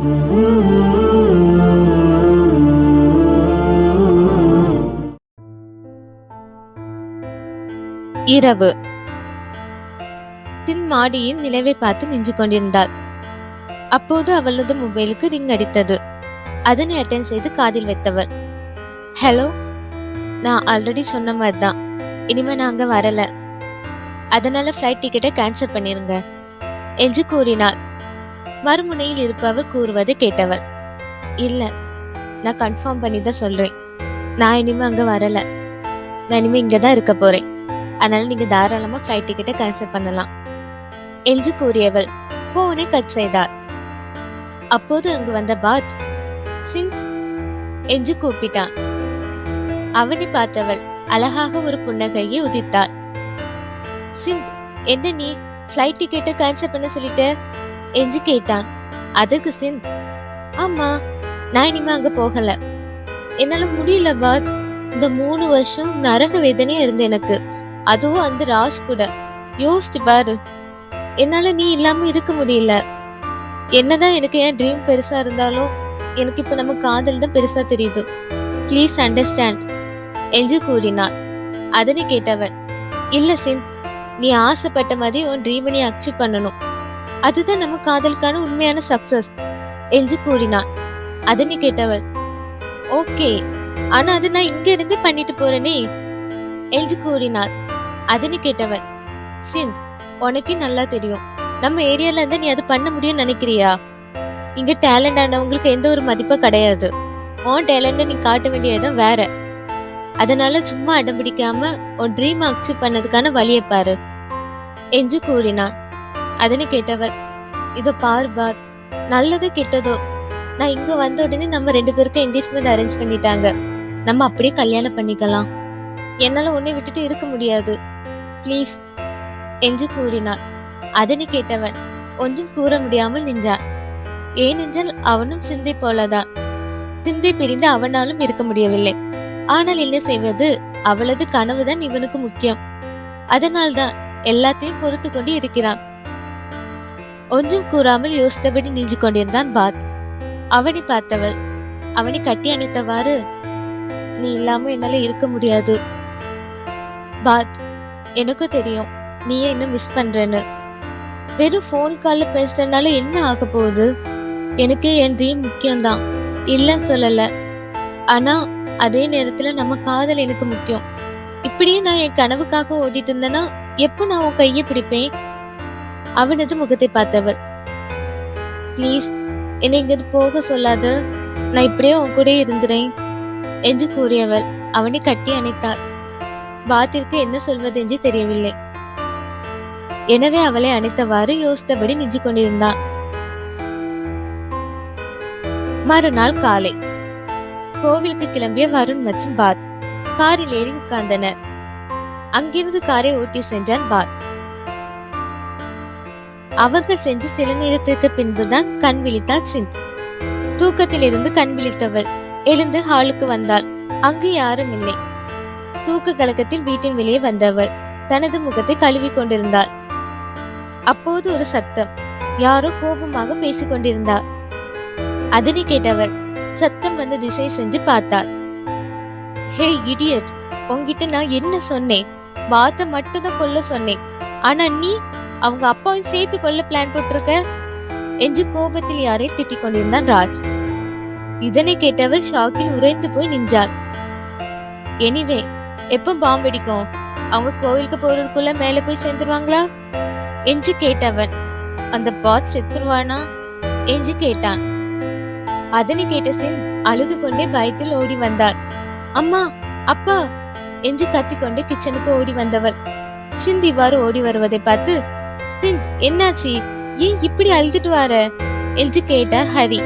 இரவு. தின் மாடியின் நிலவை பார்த்து நின்று கொண்டிருந்தாள். அப்போது அவளது மொபைலுக்கு ரிங் அடித்தது. அதனை அட்டன் செய்து காதில் வைத்தவள். ஹலோ நான் ஆல்ரெடி சொன்ன மாதிரி தான் இனிமே நாங்க வரல. அதனால ஃப்ளைட் டிக்கெட்டை கேன்சல் பண்ணிருங்க. என்று கூறினாள். மறுமுனையில் இருப்பவர் கூறுவதை கேட்டவள். இல்ல நான் கன்ஃபார்ம் பண்ணி தான் சொல்றேன். நான் இனிமே அங்க வரல. நான் இனிமே இங்க தான் இருக்க போறேன். அதனால நீங்க தாராளமா ஃப்ளைட் டிக்கெட்டை கேன்சல் பண்ணலாம். என்று கூறியவள். போனை கட் செய்தாள் அப்போது அங்கு வந்த பாத் சிந்த் என்று கூப்பிட்டான். அவனை பார்த்தவள் அழகாக ஒரு புன்னகையை உதித்தாள். சிந்த் என்ன நீ ஃப்ளைட் டிக்கெட்டை கேன்சல் பண்ண சொல்லிட்ட? என்று கேட்டான். அதுக்கு சிந்த் ஆமா நான் இனிமே அங்க போகல. என்னால முடியல பாத். இந்த மூணு வருஷம் நரக வேதனையா இருந்து எனக்கு. அதுவும் அந்த ராஜ் கூட. யோசிச்சு பாரு. என்னால நீ இல்லாம இருக்க முடியல. என்னதான் எனக்கு என் ட்ரீம் பெருசா இருந்தாலும் எனக்கு இப்ப நம்ம காதல் தான் பெருசா தெரியுது. ப்ளீஸ் அண்டர்ஸ்டாண்ட் என்று கூறினாள் அதனை கேட்டவன் இல்ல சின். நீ ஆசைப்பட்ட மாதிரி உன் ட்ரீமை நீ அச்சீவ் பண்ணணும். அதுதான் நம்ம காதலுக்கான உண்மையான சக்சஸ் என்று கூறினான். அதனை கேட்டவள். ஓகே. ஆனா அது நான் இங்க இருந்து பண்ணிட்டு போறேனே என்று கூறினாள். அதனை கேட்டவன் சிந்த் உனக்கே நல்லா தெரியும். நம்ம ஏரியால இருந்து நீ அது பண்ண முடியும்னு நினைக்கிறியா? இங்க டேலண்ட் ஆனவங்களுக்கு எந்த ஒரு மதிப்பும் கிடையாது. உன் டேலண்ட நீ காட்ட வேண்டிய இடம் வேற. அதனால சும்மா அடம் பிடிக்காம உன் ட்ரீம் அச்சீவ் பண்ணதுக்கான வழியை பாரு என்று கூறினான். அதனை கேட்டவர் இதோ பார் பாத் நல்லது கெட்டதோ? நான் இங்க வந்த உடனே நம்ம ரெண்டு பேருக்கும் என்கேஜ்மெண்ட் அரேஞ்ச் பண்ணிட்டாங்க. நம்ம அப்படியே கல்யாணம் பண்ணிக்கலாம். என்னால உன்னை விட்டுட்டு இருக்க முடியாது. ப்ளீஸ் என்று கூறினாள். அதனை கேட்டவன் ஒன்றும் கூற முடியாமல் நின்றான் ஏனென்றால் அவனும் சிந்தை போலதான். சிந்தை பிரிந்து அவனாலும் இருக்க முடியவில்லை. ஆனால் என்ன செய்வது? அவளது கனவுதான் இவனுக்கு முக்கியம். அதனால்தான் எல்லாத்தையும் பொறுத்து கொண்டு இருக்கிறான். ஒன்றும் கூறாமல் யோசித்தபடி நின்று கொண்டிருந்தான் பாத். அவனை பார்த்தவள் அவனை கட்டி அணைத்தவாறு நீ இல்லாம என்னால இருக்க முடியாது. பாத் எனக்கும் தெரியும் நீ என்ன மிஸ் பண்றேன்னு. வெறும் ஃபோன் கால்ல பேசுறதுனால என்ன ஆக போகுது? எனக்கு என் ட்ரீம் முக்கியம்தான். இல்லைன்னு சொல்லல. ஆனா அதே நேரத்துல நம்ம காதல் எனக்கு முக்கியம். இப்படியே நான் என் கனவுக்காக ஓடிட்டு இருந்தேன்னா எப்போ நான் உன் கையை பிடிப்பேன்? அவனது முகத்தை பார்த்தவள். ப்ளீஸ் என்னை இங்கிருந்து போக சொல்லாத. நான் இப்படியே உன் கூட இருந்துறேன் என்று கூறியவள். அவனை கட்டி அணைத்தாள். பாத்திற்கு என்ன சொல்வது என்று தெரியவில்லை. எனவே அவளை அணைத்தவாறு யோசித்தபடி நின்று கொண்டிருந்தான். மறுநாள் காலை. கோவிலுக்கு கிளம்பிய வருண் மற்றும் பாத். காரில் ஏறி உட்கார்ந்தனர். அங்கிருந்து காரை ஓட்டி சென்றான் பாத். அவர்கள் சென்று சில நேரத்திற்கு பின்புதான் கண் விழித்தாள் சிந்த். தூக்கத்தில் இருந்து கண் விழித்தவள் எழுந்து ஹாலுக்கு வந்தாள். அங்கு யாரும் இல்லை. தூக்க கலக்கத்தில் வீட்டின் வெளியே வந்தவள் தனது முகத்தை கழுவி கொண்டிருந்தாள். அப்போது ஒரு சத்தம். யாரோ கோபமாக பேசிக் கொண்டிருந்தார் அதனை கேட்டவள் சத்தம் வந்த திசை செஞ்சு பார்த்தாள். ஹே இடியட் உன்கிட்ட நான் என்ன சொன்னேன்? பாத்த மட்டும் தான் கொல்ல சொன்னேன். ஆனா நீ அவங்க அப்பாவும் சேர்த்து கொள்ள பிளான் போட்டிருக்க? என்று கோபத்தில் யாரை திட்டிக் கொண்டிருந்தான் ராஜ். இதனை கேட்டவள் ஷாக்கில் உறைந்து போய் நின்றாள். எனிவே எப்ப பாம்பு வெடிக்கும்? அவங்க கோவிலுக்கு போறதுக்குள்ள மேல போய் சேர்ந்துருவாங்களா? என்று கேட்டவன். அந்த பாத் செத்துருவானா? என்று கேட்டான். அதனை கேட்ட சிங் அழுது கொண்டே பயத்தில் ஓடி வந்தாள். அம்மா அப்பா! என்று கத்திக்கொண்டு கிச்சனுக்கு ஓடி வந்தவள். சிந்தி இவ்வாறு ஓடி வருவதை பார்த்து என்னாச்சு? ஏன் இப்படி அழுதுட்டு வர? என்று கேட்டார் ஹரி.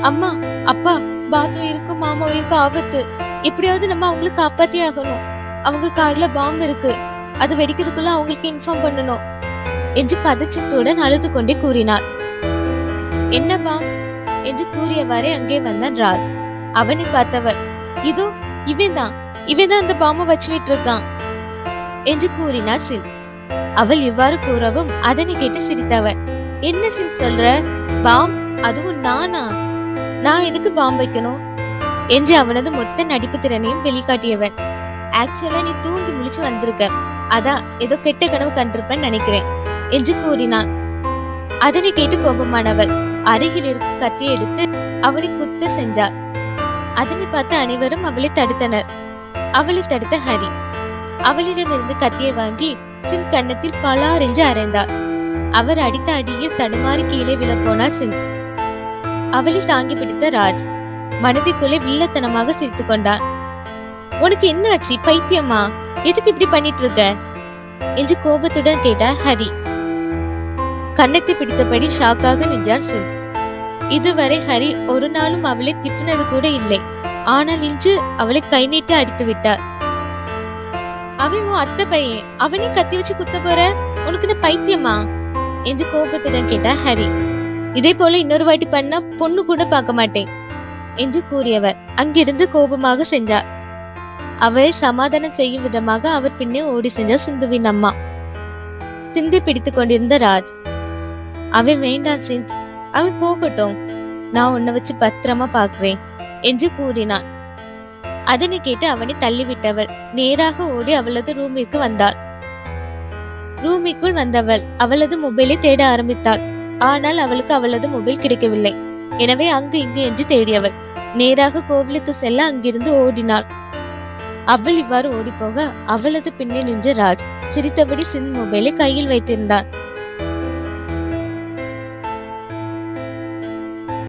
அம்மா அப்பா பாத்து இருக்கும் மாமா ஆபத்து. எப்படியாவது நம்ம அவங்களுக்கு காப்பாத்தி ஆகணும். அவங்க கார்ல பாம்பு இருக்கு. அது வெடிக்கிறதுக்குள்ள அவங்களுக்கு இன்ஃபார்ம் பண்ணணும் என்று பதச்சத்துடன் அழுது கொண்டே கூறினாள். என்ன பாம் என்று கூறியவாறே அங்கே வந்தான் ராஜ். அவனை பார்த்தவர் இதோ இவன் தான் இவன் தான் அந்த பாம்பை வச்சுக்கிட்டு இருக்கான் என்று கூறினார் சின் அவள் இவ்வாறு கூறவும் அதனை கேட்டு சிரித்தவன் என்ன சிங் சொல்ற? பாம் அதுவும் நானா? நான் எதுக்கு பாம் வைக்கணும்? என்று அவனது மொத்த நடிப்பு திறனையும் வெளிக்காட்டியவன். ஆக்சுவலா நீ தூங்கி முழிச்சு வந்திருக்க. அதான் ஏதோ கெட்ட கனவு கண்டிருப்பேன்னு நினைக்கிறேன் என்று கூறினான். அதனை கேட்டு கோபமானவள் அருகில் இருக்கும் கத்தியை எடுத்து அவளை குத்த சென்றாள். அதனை பார்த்து அனைவரும் அவளை தடுத்தனர். அவளை தடுத்த ஹரி. அவளிடமிருந்து கத்தியை வாங்கி சிங் கன்னத்தில் பலாரென்று அறைந்தார். அவர் அடித்த அடியில் தடுமாறி கீழே விழப்போனார் சிங். அவளை தாங்கி பிடித்த ராஜ் மனதிற்குள்ளே வில்லத்தனமாக சிரித்துக் கொண்டான். உனக்கு என்ன ஆச்சு பைத்தியமா? எதுக்கு இப்படி பண்ணிட்டு இருக்க என்று கோபத்துடன் கேட்டார் ஹரி. கன்னத்தை பிடித்தபடி ஷாக்காக நின்றார் சிங். இதுவரை ஹரி ஒரு நாளும் அவளை திட்டினது கூட இல்லை. ஆனால் இன்று அவளை கை நீட்டு அடித்து விட்டார் அவன் உன் அத்தை பையன். அவனே கத்தி வச்சு குத்த போற? உனக்கு இந்த பைத்தியமா? என்று கோபத்துடன் கேட்டா ஹரி. இதே போல இன்னொரு வாட்டி பண்ணா பொண்ணு கூட பார்க்க மாட்டேன் என்று கூறியவர். அங்கிருந்து கோபமாக சென்றார். அவரை சமாதானம் செய்யும் விதமாக அவர் பின்னே ஓடி சென்றார் சிந்துவின் அம்மா. சிந்தி பிடித்துக் கொண்டிருந்த ராஜ். அவன் வேண்டாம் சிந்த். அவன் போகட்டும். நான் உன்னை வச்சு பத்திரமா பாக்குறேன் என்று கூறினான். அதனை கேட்டு அவனை தள்ளிவிட்டவள். நேராக ஓடி அவளது ரூமிற்கு வந்தாள். ரூமிக்குள் வந்தவள் அவளது மொபைலை தேட ஆரம்பித்தாள். ஆனால் அவளுக்கு அவளது மொபைல் கிடைக்கவில்லை. எனவே அங்கு இங்கு என்று தேடியவள். நேராக கோவிலுக்கு செல்ல அங்கிருந்து ஓடினாள். அவள் இவ்வாறு ஓடிப்போக அவளது பின்னே நின்ற ராஜ் சிரித்தபடி சின் மொபைலை கையில் வைத்திருந்தான்.